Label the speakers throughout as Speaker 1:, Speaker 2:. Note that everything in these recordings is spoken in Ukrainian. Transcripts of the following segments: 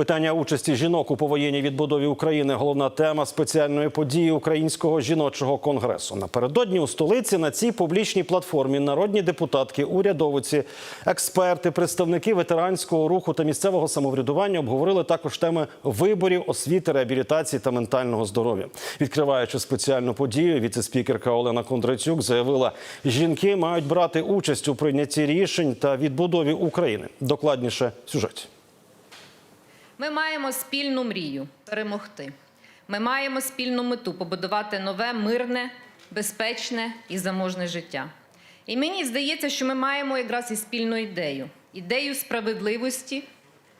Speaker 1: Питання участі жінок у повоєнній відбудові України головна тема спеціальної події Українського жіночого конгресу. Напередодні у столиці на цій публічній платформі народні депутатки, урядовиці, експерти, представники ветеранського руху та місцевого самоврядування обговорили також теми виборів, освіти, реабілітації та ментального здоров'я. Відкриваючи спеціальну подію, віце-спікерка Олена Кондратюк заявила, жінки мають брати участь у прийнятті рішень та відбудові України. Докладніше в сюжеті.
Speaker 2: Ми маємо спільну мрію перемогти. Ми маємо спільну мету побудувати нове, мирне, безпечне і заможне життя. І мені здається, що ми маємо якраз і спільну ідею ідею справедливості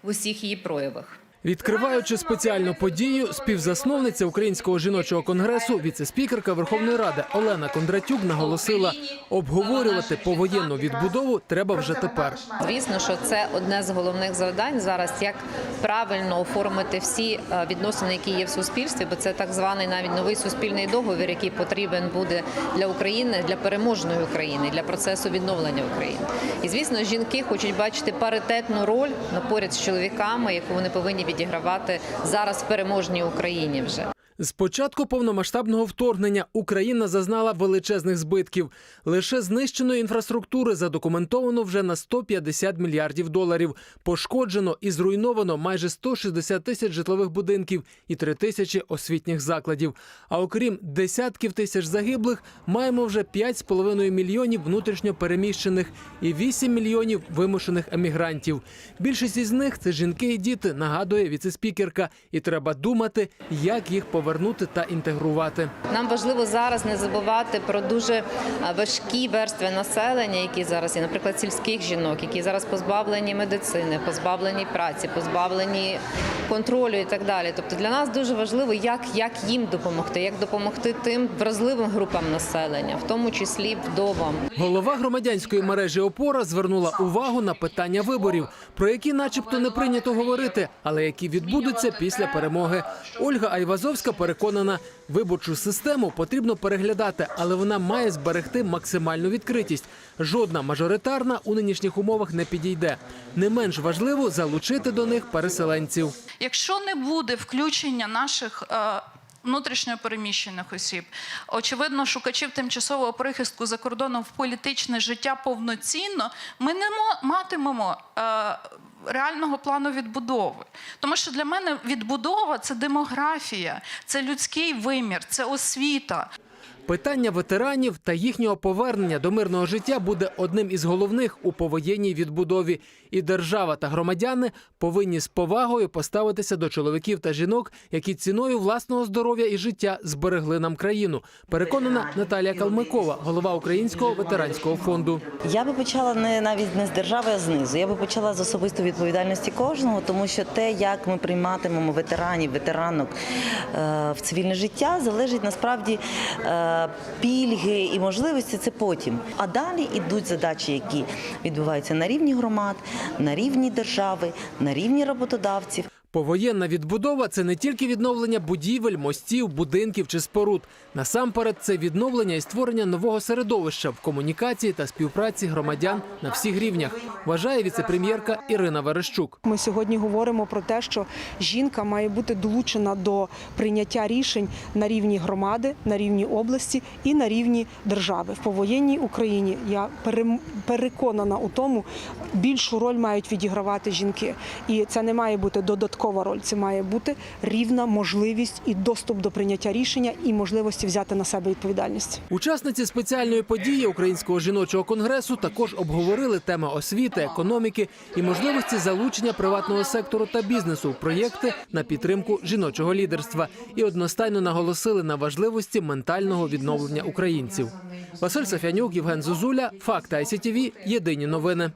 Speaker 2: в усіх її проявах.
Speaker 3: Відкриваючи спеціальну подію, співзасновниця Українського жіночого конгресу, віце-спікерка Верховної Ради Олена Кондратюк наголосила, обговорювати повоєнну відбудову треба вже тепер.
Speaker 2: Звісно, що це одне з головних завдань зараз, як правильно оформити всі е, відносини, які є в суспільстві, бо це так званий навіть новий суспільний договір, який потрібен буде для України, для переможної України, для процесу відновлення України. І звісно, жінки хочуть бачити паритетну роль на поряд з чоловіками, яку вони повинні відігравати зараз в переможній Україні вже.
Speaker 3: З початку повномасштабного вторгнення Україна зазнала величезних збитків. Лише знищеної інфраструктури задокументовано вже на 150 мільярдів доларів. Пошкоджено і зруйновано майже 160 тисяч житлових будинків і 3 тисячі освітніх закладів. А окрім десятків тисяч загиблих, маємо вже 5,5 мільйонів внутрішньо переміщених і 8 мільйонів вимушених емігрантів. Більшість із них це жінки і діти, нагадує віцеспікерка. І треба думати, як їх повернути та інтегрувати.
Speaker 2: Нам важливо зараз не забувати про дуже е, важкі верстви населення, які зараз є, наприклад, сільських жінок, які зараз позбавлені медицини, позбавлені праці, позбавлені контролю і так далі. Тобто для нас дуже важливо, як, як їм допомогти, як допомогти тим вразливим групам населення, в тому числі вдовам.
Speaker 3: Голова громадянської мережі Опора звернула увагу на питання виборів, про які, начебто, не прийнято говорити, але які відбудуться після перемоги. Ольга Айвазовська переконана, виборчу систему потрібно переглядати, але вона має зберегти максимальну відкритість. Жодна мажоритарна у нинішніх умовах не підійде. Не менш важливо залучити до них переселенців.
Speaker 4: Якщо не буде включення наших е, внутрішньо переміщених осіб, очевидно, шукачів тимчасового прихистку за кордоном в політичне життя повноцінно, ми не мо- матимемо. Е, Реального плану відбудови, тому що для мене відбудова це демографія, це людський вимір, це освіта.
Speaker 3: Питання ветеранів та їхнього повернення до мирного життя буде одним із головних у повоєнній відбудові. І держава та громадяни повинні з повагою поставитися до чоловіків та жінок, які ціною власного здоров'я і життя зберегли нам країну. Переконана Наталія Калмикова, голова Українського ветеранського фонду.
Speaker 5: Я би почала не навіть не з держави, а знизу. Я би почала з особистої відповідальності кожного, тому що те, як ми прийматимемо ветеранів, ветеранок е, в цивільне життя, залежить насправді е, пільги і можливості. Це потім. А далі йдуть задачі, які відбуваються на рівні громад, на рівні держави, на рівні роботодавців.
Speaker 3: Повоєнна відбудова це не тільки відновлення будівель, мостів, будинків чи споруд. Насамперед, це відновлення і створення нового середовища в комунікації та співпраці громадян на всіх рівнях. Вважає віцепрем'єрка Ірина Верещук.
Speaker 6: Ми сьогодні говоримо про те, що жінка має бути долучена до прийняття рішень на рівні громади, на рівні області і на рівні держави. В повоєнній Україні я переконана у тому, більшу роль мають відігравати жінки. І це не має бути додаткова роль, це має бути рівна можливість і доступ до прийняття рішення і можливості взяти на себе відповідальність.
Speaker 3: Учасниці спеціальної події Українського жіночого конгресу також обговорили теми освіти, економіки і можливості залучення приватного сектору та бізнесу в проєкти на підтримку жіночого лідерства і одностайно наголосили на важливості ментального відновлення українців. Василь Сафянюк, Євген Зозуля, Факти ICTV, Єдині новини.